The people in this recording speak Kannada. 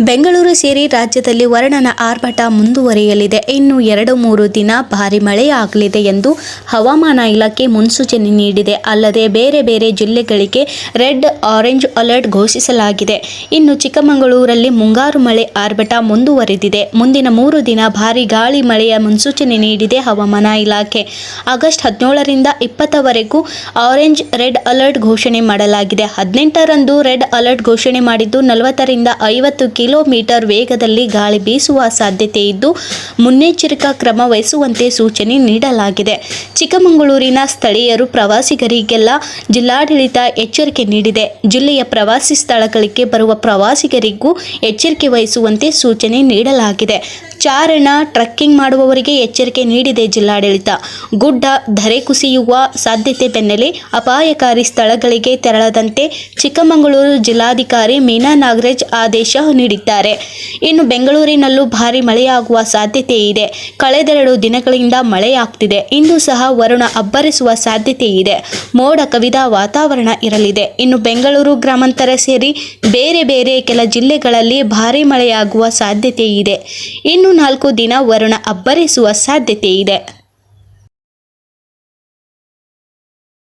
ಬೆಂಗಳೂರು ಸೇರಿ ರಾಜ್ಯದಲ್ಲಿ ವರ್ಣನ ಆರ್ಭಟ ಮುಂದುವರಿಯಲಿದೆ. ಇನ್ನು ಎರಡು ಮೂರು ದಿನ ಭಾರಿ ಮಳೆಯಾಗಲಿದೆ ಎಂದು ಹವಾಮಾನ ಇಲಾಖೆ ಮುನ್ಸೂಚನೆ ನೀಡಿದೆ. ಅಲ್ಲದೆ ಬೇರೆ ಬೇರೆ ಜಿಲ್ಲೆಗಳಿಗೆ ರೆಡ್, ಆರೆಂಜ್ ಅಲರ್ಟ್ ಘೋಷಿಸಲಾಗಿದೆ. ಇನ್ನು ಚಿಕ್ಕಮಗಳೂರಲ್ಲಿ ಮುಂಗಾರು ಮಳೆ ಆರ್ಭಟ ಮುಂದುವರೆದಿದೆ. ಮುಂದಿನ ಮೂರು ದಿನ ಭಾರಿ ಗಾಳಿ ಮಳೆಯ ಮುನ್ಸೂಚನೆ ನೀಡಿದೆ ಹವಾಮಾನ ಇಲಾಖೆ. ಆಗಸ್ಟ್ ಹದಿನೇಳರಿಂದ ಇಪ್ಪತ್ತವರೆಗೂ ಆರೆಂಜ್, ರೆಡ್ ಅಲರ್ಟ್ ಘೋಷಣೆ ಮಾಡಲಾಗಿದೆ. ಹದಿನೆಂಟರಂದು ರೆಡ್ ಅಲರ್ಟ್ ಘೋಷಣೆ ಮಾಡಿದ್ದು ನಲವತ್ತರಿಂದ ಐವತ್ತು ಕಿಲೋಮೀಟರ್ ವೇಗದಲ್ಲಿ ಗಾಳಿ ಬೀಸುವ ಸಾಧ್ಯತೆ ಇದ್ದು ಮುನ್ನೆಚ್ಚರಿಕಾ ಕ್ರಮ ವಹಿಸುವಂತೆ ಸೂಚನೆ ನೀಡಲಾಗಿದೆ. ಚಿಕ್ಕಮಗಳೂರಿನ ಸ್ಥಳೀಯರು ಪ್ರವಾಸಿಗರಿಗೆಲ್ಲ ಜಿಲ್ಲಾಡಳಿತ ಎಚ್ಚರಿಕೆ ನೀಡಿದೆ. ಜಿಲ್ಲೆಯ ಪ್ರವಾಸಿ ಸ್ಥಳಗಳಿಗೆ ಬರುವ ಪ್ರವಾಸಿಗರಿಗೂ ಎಚ್ಚರಿಕೆ ವಹಿಸುವಂತೆ ಸೂಚನೆ ನೀಡಲಾಗಿದೆ. ಚಾರಣ ಟ್ರಕ್ಕಿಂಗ್ ಮಾಡುವವರಿಗೆ ಎಚ್ಚರಿಕೆ ನೀಡಿದೆ ಜಿಲ್ಲಾಡಳಿತ. ಗುಡ್ಡ ಧರೆ ಕುಸಿಯುವ ಸಾಧ್ಯತೆ ಬೆನ್ನಲ್ಲೇ ಅಪಾಯಕಾರಿ ಸ್ಥಳಗಳಿಗೆ ತೆರಳದಂತೆ ಚಿಕ್ಕಮಗಳೂರು ಜಿಲ್ಲಾಧಿಕಾರಿ ಮೀನಾ ನಾಗರಾಜ್ ಆದೇಶ ನೀಡಿದ್ದಾರೆ. ಇನ್ನು ಬೆಂಗಳೂರಿನಲ್ಲೂ ಭಾರಿ ಮಳೆಯಾಗುವ ಸಾಧ್ಯತೆ ಇದೆ. ಕಳೆದೆರಡು ದಿನಗಳಿಂದ ಮಳೆಯಾಗ್ತಿದೆ. ಇಂದು ಸಹ ವರುಣ ಅಬ್ಬರಿಸುವ ಸಾಧ್ಯತೆ ಇದೆ. ಮೋಡ ಕವಿದ ವಾತಾವರಣ ಇರಲಿದೆ. ಇನ್ನು ಬೆಂಗಳೂರು ಗ್ರಾಮಾಂತರ ಸೇರಿ ಬೇರೆ ಬೇರೆ ಕೆಲ ಜಿಲ್ಲೆಗಳಲ್ಲಿ ಭಾರಿ ಮಳೆಯಾಗುವ ಸಾಧ್ಯತೆ ಇದೆ. ಇನ್ನು ನಾಲ್ಕು ದಿನ ವರುಣ ಅಬ್ಬರಿಸುವ ಸಾಧ್ಯತೆ ಇದೆ